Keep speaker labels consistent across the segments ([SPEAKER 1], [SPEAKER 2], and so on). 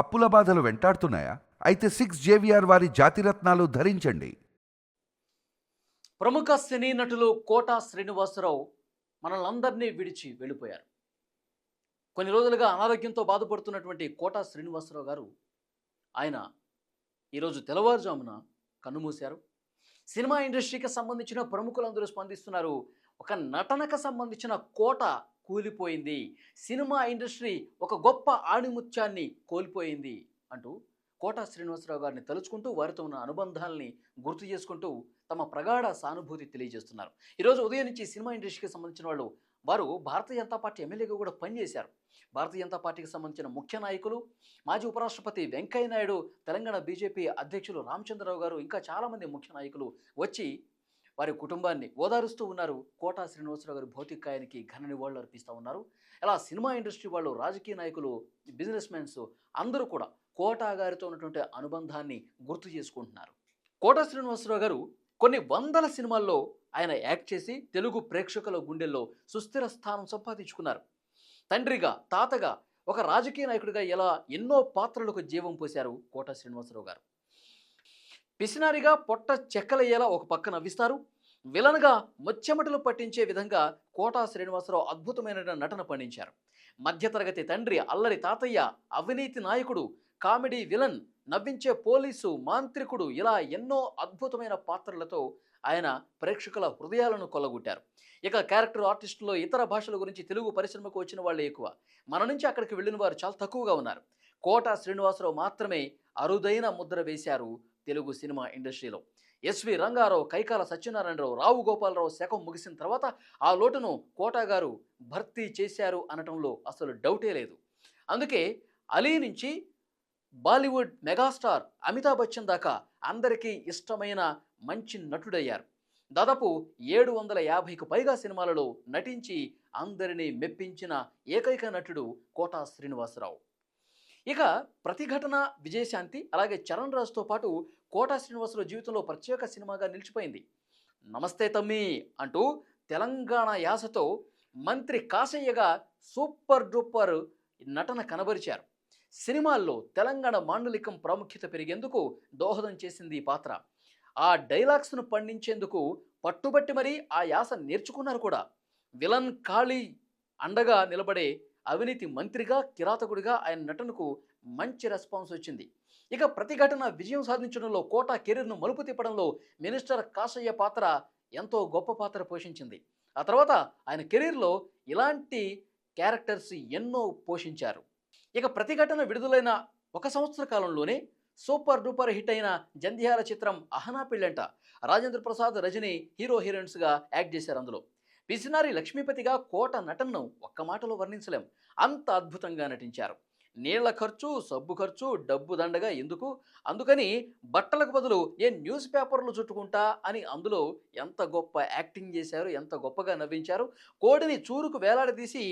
[SPEAKER 1] అప్పుల బాధలు వెంటాడుతున్నాయా అయితే సిక్స్ జేవిఆర్ వారి జాతిరత్నాలు ధరించండి
[SPEAKER 2] ప్రముఖ సినీ నటులు కోటా శ్రీనివాసరావు మనలందరినీ విడిచి వెళ్ళిపోయారు కొన్ని రోజులుగా అనారోగ్యంతో బాధపడుతున్నటువంటి కోటా శ్రీనివాసరావు గారు ఆయన ఈరోజు తెల్లవారుజామున కన్నుమూశారు సినిమా ఇండస్ట్రీకి సంబంధించిన ప్రముఖులందరూ స్పందిస్తున్నారు ఒక నటనకు సంబంధించిన కోట కూలిపోయింది సినిమా ఇండస్ట్రీ ఒక గొప్ప ఆణిముత్యాన్ని కోల్పోయింది అంటూ కోటా శ్రీనివాసరావు గారిని తలుచుకుంటూ వారితో ఉన్న అనుబంధాలని గుర్తు చేసుకుంటూ తమ ప్రగాఢ సానుభూతి తెలియజేస్తున్నారు ఈరోజు ఉదయం నుంచి సినిమా ఇండస్ట్రీకి సంబంధించిన వాళ్ళు వారు భారతీయ జనతా పార్టీ ఎమ్మెల్యేగా కూడా పనిచేశారు భారతీయ జనతా పార్టీకి సంబంధించిన ముఖ్య నాయకులు మాజీ ఉపరాష్ట్రపతి వెంకయ్యనాయుడు తెలంగాణ బీజేపీ అధ్యక్షులు రామచంద్రరావు గారు ఇంకా చాలామంది ముఖ్య నాయకులు వచ్చి వారి కుటుంబాన్ని ఓదారుస్తూ ఉన్నారు కోటా శ్రీనివాసరావు గారి భౌతికాయానికి ఘన నివాళులు అర్పిస్తూ ఉన్నారు ఇలా సినిమా ఇండస్ట్రీ వాళ్ళు రాజకీయ నాయకులు బిజినెస్ మెన్స్ అందరూ కూడా కోటా గారితో ఉన్నటువంటి అనుబంధాన్ని గుర్తు చేసుకుంటున్నారు కోటా శ్రీనివాసరావు గారు కొన్ని వందల సినిమాల్లో ఆయన యాక్ట్ చేసి తెలుగు ప్రేక్షకుల గుండెల్లో సుస్థిర స్థానం సంపాదించుకున్నారు తండ్రిగా తాతగా ఒక రాజకీయ నాయకుడిగా ఎలా ఎన్నో పాత్రలకు జీవం పోశారు కోట శ్రీనివాసరావు గారు పిసినారిగా పొట్ట చెక్కలయ్యేలా ఒక పక్క నవ్విస్తారు విలన్గా మొచ్చమటలు పట్టించే విధంగా కోటా శ్రీనివాసరావు అద్భుతమైన నటన పండించారు మధ్యతరగతి తండ్రి అల్లరి తాతయ్య అవినీతి నాయకుడు కామెడీ విలన్ నవ్వించే పోలీసు మాంత్రికుడు ఇలా ఎన్నో అద్భుతమైన పాత్రలతో ఆయన ప్రేక్షకుల హృదయాలను కొల్లగొట్టారు ఇక క్యారెక్టర్ ఆర్టిస్టులో ఇతర భాషల గురించి తెలుగు పరిశ్రమకు వచ్చిన వాళ్ళే ఎక్కువ మన నుంచి అక్కడికి వెళ్ళిన వారు చాలా తక్కువగా ఉన్నారు కోట శ్రీనివాసరావు మాత్రమే అరుదైన ముద్ర వేశారు తెలుగు సినిమా ఇండస్ట్రీలో ఎస్వి రంగారావు కైకాల సత్యనారాయణరావు రావు గోపాలరావు శకం ముగిసిన తర్వాత ఆ లోటును కోటా గారు భర్తీ చేశారు అనటంలో అసలు డౌటే లేదు అందుకే అలీ నుంచి బాలీవుడ్ మెగాస్టార్ అమితాబ్ బచ్చన్ దాకా అందరికీ ఇష్టమైన మంచి నటుడయ్యారు దాదాపు ఏడు వందల యాభైకు పైగా సినిమాలలో నటించి అందరినీ మెప్పించిన ఏకైక నటుడు కోటా శ్రీనివాసరావు ఇక ప్రతిఘటన విజయశాంతి అలాగే చరణ్ రాజ్తో పాటు కోటా శ్రీనివాసుల జీవితంలో ప్రత్యేక సినిమాగా నిలిచిపోయింది నమస్తే తమ్మి అంటూ తెలంగాణ యాసతో మంత్రి కాశయ్యగా సూపర్ డూపర్ నటన కనబరిచారు సినిమాల్లో తెలంగాణ మాండలికం ప్రాముఖ్యత పెరిగేందుకు దోహదం చేసింది ఈ పాత్ర ఆ డైలాగ్స్ను పండించేందుకు పట్టుబట్టి మరీ ఆ యాస నేర్చుకున్నారు కూడా విలన్ ఖాళీ అండగా నిలబడే అవినీతి మంత్రిగా కిరాతకుడిగా ఆయన నటనకు మంచి రెస్పాన్స్ వచ్చింది ఇక ప్రతిఘటన విజయం సాధించడంలో కోటా కెరీర్ను మలుపు తిప్పడంలో మినిస్టర్ కాసయ్య పాత్ర ఎంతో గొప్ప పాత్ర పోషించింది ఆ తర్వాత ఆయన కెరీర్లో ఇలాంటి క్యారెక్టర్స్ ఎన్నో పోషించారు ఇక ప్రతిఘటన విడుదలైన ఒక సంవత్సర కాలంలోనే సూపర్ డూపర్ హిట్ అయిన జంధ్యాల చిత్రం అహనా పెళ్ళంట రాజేంద్ర ప్రసాద్ రజని హీరో హీరోయిన్స్గా యాక్ట్ చేశారు అందులో పిసినారి లక్ష్మీపతిగా కోట నటనను ఒక్క మాటలో వర్ణించలేం అంత అద్భుతంగా నటించారు నీళ్ల ఖర్చు సబ్బు ఖర్చు డబ్బు దండగా ఎందుకు అందుకని బట్టలకు బదులు ఏ న్యూస్ పేపర్లు చుట్టుకుంటా అని అందులో ఎంత గొప్ప యాక్టింగ్ చేశారు ఎంత గొప్పగా నవ్వించారు కోడిని చూరుకు వేలాడదీసి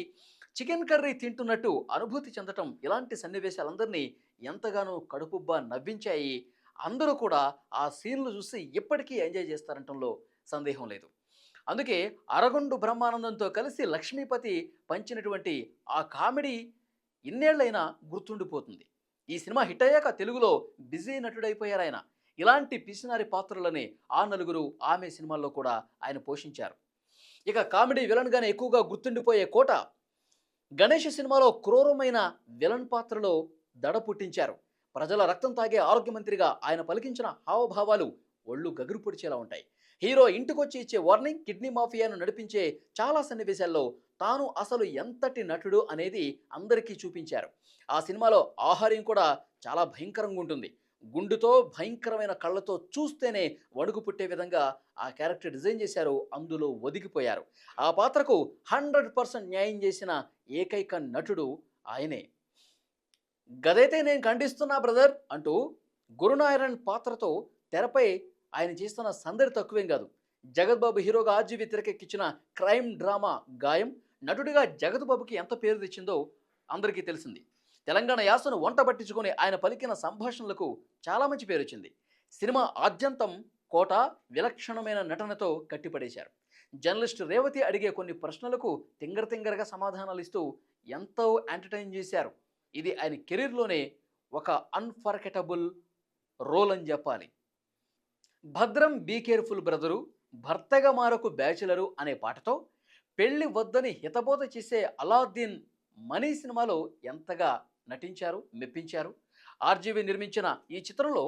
[SPEAKER 2] చికెన్ కర్రీ తింటున్నట్టు అనుభూతి చెందటం ఇలాంటి సన్నివేశాలందరినీ ఎంతగానో కడుపుబ్బా నవ్వించాయి అందరూ కూడా ఆ సీన్లు చూసి ఇప్పటికీ ఎంజాయ్ చేస్తారంటంలో సందేహం లేదు అందుకే అరగొండు బ్రహ్మానందంతో కలిసి లక్ష్మీపతి పంచినటువంటి ఆ కామెడీ ఇన్నేళ్లైనా గుర్తుండిపోతుంది ఈ సినిమా హిట్ అయ్యాక తెలుగులో బిజీ నటుడైపోయారు ఆయన ఇలాంటి పిసినారి పాత్రలని ఆ నలుగురు ఆమె సినిమాల్లో కూడా ఆయన పోషించారు ఇక కామెడీ విలన్గానే ఎక్కువగా గుర్తుండిపోయే కోట గణేష్ సినిమాలో క్రూరమైన విలన్ పాత్రలో దడ పుట్టించారు ప్రజల రక్తం తాగే ఆరోగ్య మంత్రిగా ఆయన పలికించిన హావభావాలు ఒళ్ళు గగురు పొడిచేలా ఉంటాయి హీరో ఇంటికొచ్చి ఇచ్చే వార్నింగ్ కిడ్నీ మాఫియాను నడిపించే చాలా సన్నివేశాల్లో తాను అసలు ఎంతటి నటుడు అనేది అందరికీ చూపించారు ఆ సినిమాలో ఆహార్యం కూడా చాలా భయంకరంగా ఉంటుంది గుండుతో భయంకరమైన కళ్ళతో చూస్తేనే వణుకు పుట్టే విధంగా ఆ క్యారెక్టర్ డిజైన్ చేశారు అందులో ఒదిగిపోయారు ఆ పాత్రకు హండ్రెడ్ పర్సెంట్ న్యాయం చేసిన ఏకైక నటుడు ఆయనే గదైతే నేను ఖండిస్తున్నా బ్రదర్ అంటూ గురునారాయణ్ పాత్రతో తెరపై ఆయన చేస్తున్న సందడి తక్కువేం కాదు జగద్బాబు హీరోగా ఆర్జీవి తెరకెక్కించిన క్రైమ్ డ్రామా గాయం నటుడిగా జగద్బాబుకి ఎంత పేరు తెచ్చిందో అందరికీ తెలిసింది తెలంగాణ యాసను వంట పట్టించుకుని ఆయన పలికిన సంభాషణలకు చాలా మంచి పేరు వచ్చింది సినిమా ఆద్యంతం కోట విలక్షణమైన నటనతో కట్టిపడేశారు జర్నలిస్ట్ రేవతి అడిగే కొన్ని ప్రశ్నలకు తింగర తింగరగా సమాధానాలు ఇస్తూ ఎంతో ఎంటర్టైన్ చేశారు ఇది ఆయన కెరీర్లోనే ఒక అన్ఫర్కెటబుల్ రోల్ అని చెప్పాలి భద్రం బీ కేర్ఫుల్ బ్రదరు భర్తగా మారకు బ్యాచులరు అనే పాటతో పెళ్లి వద్దని హితబోధ చేసే అలాద్దీన్ మనీ సినిమాలో ఎంతగా నటించారు మెప్పించారు ఆర్జీవి నిర్మించిన ఈ చిత్రంలో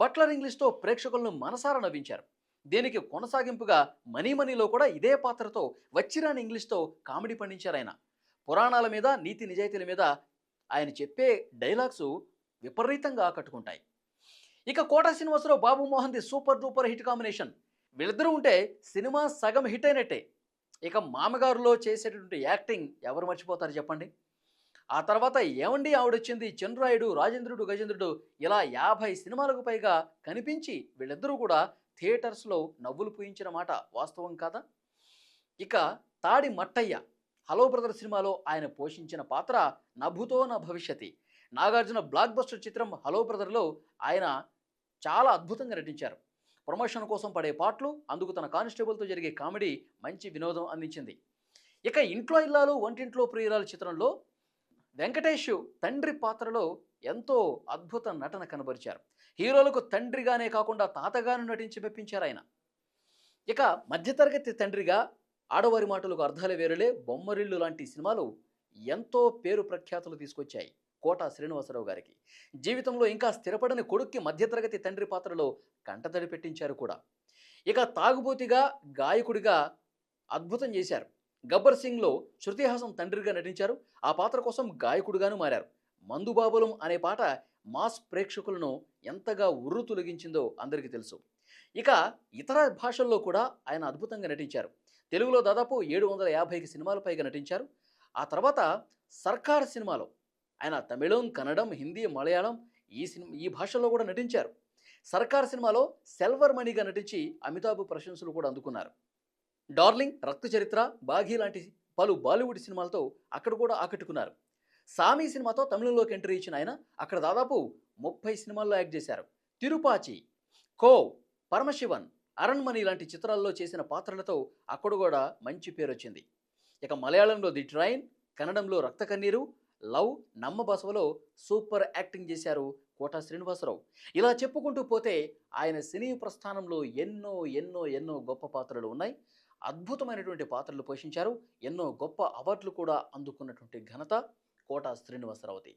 [SPEAKER 2] బట్లర్ ఇంగ్లీష్తో ప్రేక్షకులను మనసారా నవ్వించారు దీనికి కొనసాగింపుగా మనీ మనీలో కూడా ఇదే పాత్రతో వచ్చిరాని ఇంగ్లీష్తో కామెడీ పండించారు ఆయన పురాణాల మీద నీతి నిజాయితీల మీద ఆయన చెప్పే డైలాగ్స్ విపరీతంగా ఆకట్టుకుంటాయి ఇక కోట శ్రీనివాసరావు బాబు మోహన్ది సూపర్ డూపర్ హిట్ కాంబినేషన్ వీళ్ళిద్దరూ ఉంటే సినిమా సగం హిట్ అయినట్టే ఇక మామగారులో చేసేటటువంటి యాక్టింగ్ ఎవరు మర్చిపోతారు చెప్పండి ఆ తర్వాత ఏమండి ఆవిడొచ్చింది చంద్రాయుడు రాజేంద్రుడు గజేంద్రుడు ఇలా యాభై సినిమాలకు పైగా కనిపించి వీళ్ళిద్దరూ కూడా థియేటర్స్లో నవ్వులు పూయించిన మాట వాస్తవం కాదా ఇక తాడి మట్టయ్య హలో బ్రదర్ సినిమాలో ఆయన పోషించిన పాత్ర నభుతో నా భవిష్యత్తి నాగార్జున బ్లాక్ బస్టర్ చిత్రం హలో బ్రదర్లో ఆయన చాలా అద్భుతంగా నటించారు ప్రమోషన్ కోసం పడే పాటలు అందుకు తన కానిస్టేబుల్తో జరిగే కామెడీ మంచి వినోదం అందించింది ఇక ఇంట్లో ఇల్లాలు వంటింట్లో ప్రియురాలు చిత్రంలో వెంకటేష్ తండ్రి పాత్రలో ఎంతో అద్భుత నటన కనబరిచారు హీరోలకు తండ్రిగానే కాకుండా తాతగాను నటించి మెప్పించారు ఆయన ఇక మధ్యతరగతి తండ్రిగా ఆడవారి మాటలకు అర్థాలే వేరులే బొమ్మరిల్లు లాంటి సినిమాలు ఎంతో పేరు ప్రఖ్యాతులు తీసుకొచ్చాయి కోట శ్రీనివాసరావు గారికి జీవితంలో ఇంకా స్థిరపడని కొడుక్కి మధ్యతరగతి తండ్రి పాత్రలో కంటతడి పెట్టించారు కూడా ఇక తాగుబోతిగా గాయకుడిగా అద్భుతం చేశారు గబ్బర్ సింగ్లో శృతిహాసం తండ్రిగా నటించారు ఆ పాత్ర కోసం గాయకుడిగాను మారారు మందుబాబులం అనే పాట మాస్ ప్రేక్షకులను ఎంతగా ఉర్రు తొలగించిందో అందరికీ తెలుసు ఇక ఇతర భాషల్లో కూడా ఆయన అద్భుతంగా నటించారు తెలుగులో దాదాపు ఏడు వందల యాభైకి సినిమాలపైగా పైగా నటించారు ఆ తర్వాత సర్కార్ సినిమాలో ఆయన తమిళం కన్నడం హిందీ మలయాళం ఈ సినిమా ఈ భాషల్లో కూడా నటించారు సర్కార్ సినిమాలో సెల్వర్ మణిగా నటించి అమితాబ్ ప్రశంసలు కూడా అందుకున్నారు డార్లింగ్ రక్త చరిత్ర బాఘీ లాంటి పలు బాలీవుడ్ సినిమాలతో అక్కడ కూడా ఆకట్టుకున్నారు సామీ సినిమాతో తమిళంలోకి ఎంట్రీ ఇచ్చిన ఆయన అక్కడ దాదాపు ముప్పై సినిమాల్లో యాక్ట్ చేశారు తిరుపాచి కో పరమశివన్ అరణ్మణి లాంటి చిత్రాల్లో చేసిన పాత్రలతో అక్కడ కూడా మంచి పేరు వచ్చింది ఇక మలయాళంలో ది ట్రైన్ కన్నడంలో రక్త కన్నీరు లవ్ నమ్మ బసవలో సూపర్ యాక్టింగ్ చేశారు కోట శ్రీనివాసరావు ఇలా చెప్పుకుంటూ పోతే ఆయన సినీ ప్రస్థానంలో ఎన్నో ఎన్నో ఎన్నో గొప్ప పాత్రలు ఉన్నాయి అద్భుతమైనటువంటి పాత్రలు పోషించారు ఎన్నో గొప్ప అవార్డులు కూడా అందుకున్నటువంటి ఘనత కోట శ్రీనివాసరావుది